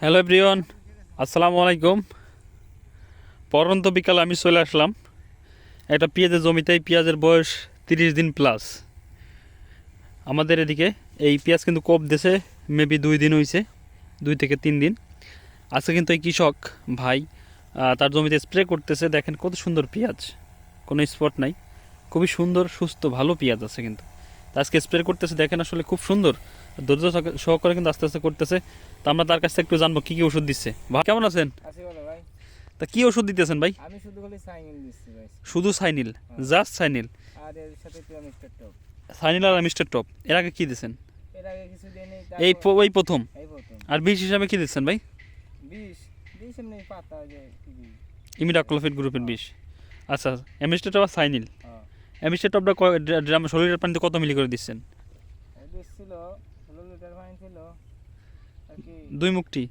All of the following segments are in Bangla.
হ্যালো এভরিওয়ান, আসসালামু আলাইকুম। পরন্ত বিকালে আমি চলে আসলাম। একটা পেঁয়াজের জমিতে, এই পেঁয়াজের বয়স তিরিশ দিন প্লাস আমাদের এদিকে এই পেঁয়াজ কিন্তু কোপ দেশে মেবি দুই দিন হয়েছে দুই থেকে তিন দিন। আজকে কিন্তু এই কৃষক ভাই তার জমিতে স্প্রে করতেছে। দেখেন কত সুন্দর পেঁয়াজ, কোনো স্পট নাই। খুবই সুন্দর, সুস্থ, ভালো পেঁয়াজ আছে কিন্তু। আজকে স্প্রে করতেছে, দেখেন আসলে খুব সুন্দর। ধৈর্য সহকারে- কিন্তু আস্তে আস্তে করতেছে। তা আমরা তার কাছ থেকে একটু জানব কি কি ওষুধ দিচ্ছে। ভাই কেমন আছেন? তা কি ওষুধ দিতেছেন ভাই? আমি শুধু খালি সাইনিল দিচ্ছি ভাই। শুধু সাইনিল? জাস্ট সাইনিল? আর এর সাথে মিস্টার টপ। সাইনিল আর মিস্টার টপ এর আগে কি দিচ্ছেন এর আগে কিছু দিয়ে এই ওই প্রথম? এই প্রথম। আর বিষ হিসাবে কি দিচ্ছেন ভাই? বিষ? বিষ এমনি পাতা যে ইমিডাক্লোফিড গ্রুপের বিষ। আচ্ছা এমিস্টার টপ আর সাইনিল? হ্যাঁ। এমিস্টার টপটা ড্রামে লিটার পানিতে কত মিলি করে দিচ্ছেন? ছিল দুই মুখটি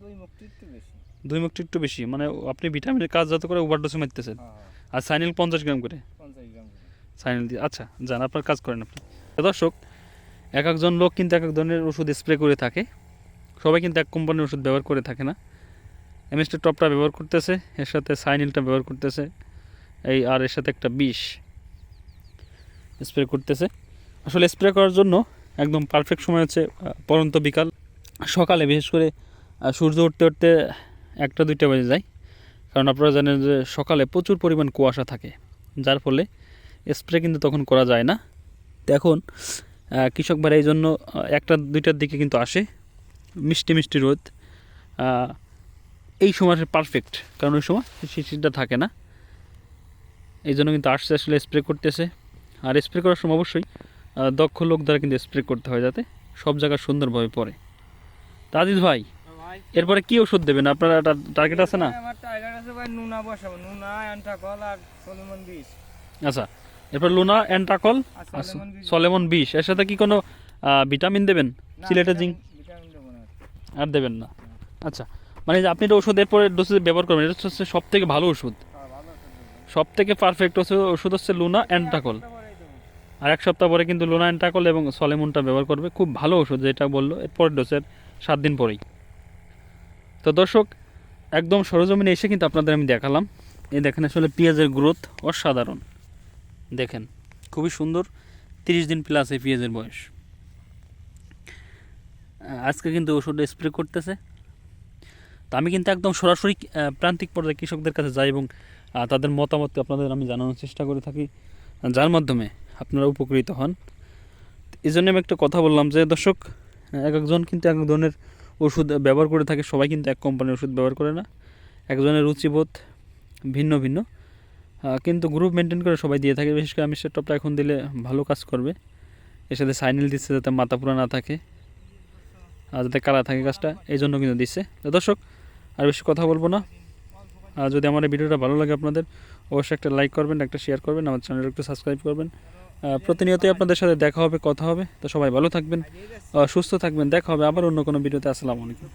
দুই মুক্তি একটু বেশি। দুই মুখটি একটু বেশি মানে আপনি ভিটামিনের কাজ যত করে ওভারডোসে মারতেছেন। হ্যাঁ। আর সাইনিল পঞ্চাশ গ্রাম করে? পঞ্চাশ গ্রাম করে। সাইনিল দিয়ে আচ্ছা যান আপনার কাজ করেন আপনি। দর্শক এক একজন লোক কিন্তু এক এক ধরনের ওষুধ স্প্রে করে থাকে। সবাই কিন্তু এক কোম্পানির ওষুধ ব্যবহার করে থাকে না। এমএসটি টপটা ব্যবহার করতেছে এর সাথে সাইনিলটা ব্যবহার করতেছে। এই আর এর সাথে একটা বিষ স্প্রে করতেছে। আসলে স্প্রে করার জন্য একদম পারফেক্ট সময় হচ্ছে পরন্ত বিকাল। সকালে বিশেষ করে সূর্য উঠতে উঠতে একটা দুইটা বেজে যায়। কারণ আপনারা জানেন যে সকালে প্রচুর পরিমাণ কুয়াশা থাকে। যার ফলে স্প্রে কিন্তু তখন করা যায় না। এখন কৃষক ভাইরা এই জন্য একটা দুইটার দিকে কিন্তু আসে। মিষ্টি মিষ্টি রোদ। এই সময় পারফেক্ট কারণ ওই সময় শিশিরটা থাকে না। এই জন্য কিন্তু আসছে, আসলে স্প্রে করতেছে। আর স্প্রে করার সময় অবশ্যই দক্ষ লোক দ্বারা কিন্তু স্প্রে করতে হয় যাতে সব জায়গায় সুন্দরভাবে পড়ে। তাজিজ ভাই এরপরে কি ওষুধ দেবেন? আপনার একটা টার্গেট আছে না? আমার টার্গেট আছে ভাই নুনা বসাবো। নুনা অ্যান্টাকল আর সলিমন বিষ আচ্ছা এরপর লুনা অ্যান্টাকল সলিমন বিষ এর সাথে কি কোনো ভিটামিন দেবেন? না, সিলেটের জিঙ্ক আর দেবেন না। আচ্ছা মানে আপনি এটা ওষুধ পরে ডোসে ব্যবহার করবেন এটা হচ্ছে সব থেকে ভালো ওষুধ সব থেকে পারফেক্ট ওষুধ হচ্ছে লুনা অ্যান্টাকল। আর এক সপ্তাহ পরে কিন্তু লুনা অ্যান্টাকল এবং সলেমনটা ব্যবহার করবে। খুব ভালো ওষুধ যেটা বলল এর পরের ডোসের সাত দিন পরেই। তো দর্শক, একদম সরজমিনে এসে কিন্তু আপনাদের আমি দেখালাম। এই দেখেন আসলে পেঁয়াজের গ্রোথ অসাধারণ। দেখেন, খুবই সুন্দর, তিরিশ দিন প্লাস এই পেঁয়াজের বয়স। আজকে কিন্তু ওষুধটা স্প্রে করতেছে। তো আমি কিন্তু একদম সরাসরি প্রান্তিক পর্যায়ে কৃষকদের কাছে যাই এবং তাদের মতামত আপনাদের আমি জানানোর চেষ্টা করে থাকি। যার মাধ্যমে আপনারা উপকৃত হন। এই জন্য আমি একটা কথা বললাম যে, দর্শক, এক একজন কিন্তু এক ধরনের ওষুধ ব্যবহার করে থাকে। সবাই কিন্তু এক কোম্পানির ওষুধ ব্যবহার করে না। একজনের রুচিবোধ ভিন্ন ভিন্ন। কিন্তু গ্রুপ মেনটেন করে সবাই দিয়ে থাকে। বিশেষ করে আমি টপটা এখন দিলে ভালো কাজ করবে। এর সাথে সাইনিল দিচ্ছে যাতে মাথা পুরা না থাকে। আর যাতে কালা থাকে কাজটা, এই জন্য কিন্তু দিচ্ছে। দর্শক, আর বেশি কথা বলব না। আর যদি আমার এই ভিডিওটা ভালো লাগে আপনাদের, অবশ্যই একটা লাইক করবেন, একটা শেয়ার করবেন। আমার চ্যানেল একটু সাবস্ক্রাইব করবেন। প্রতিনিয়তই আপনাদের সাথে দেখা হবে, কথা হবে। তো সবাই ভালো থাকবেন সুস্থ থাকবেন, দেখা হবে আবার অন্য কোনো ভিডিওতে। আসসালামু আলাইকুম।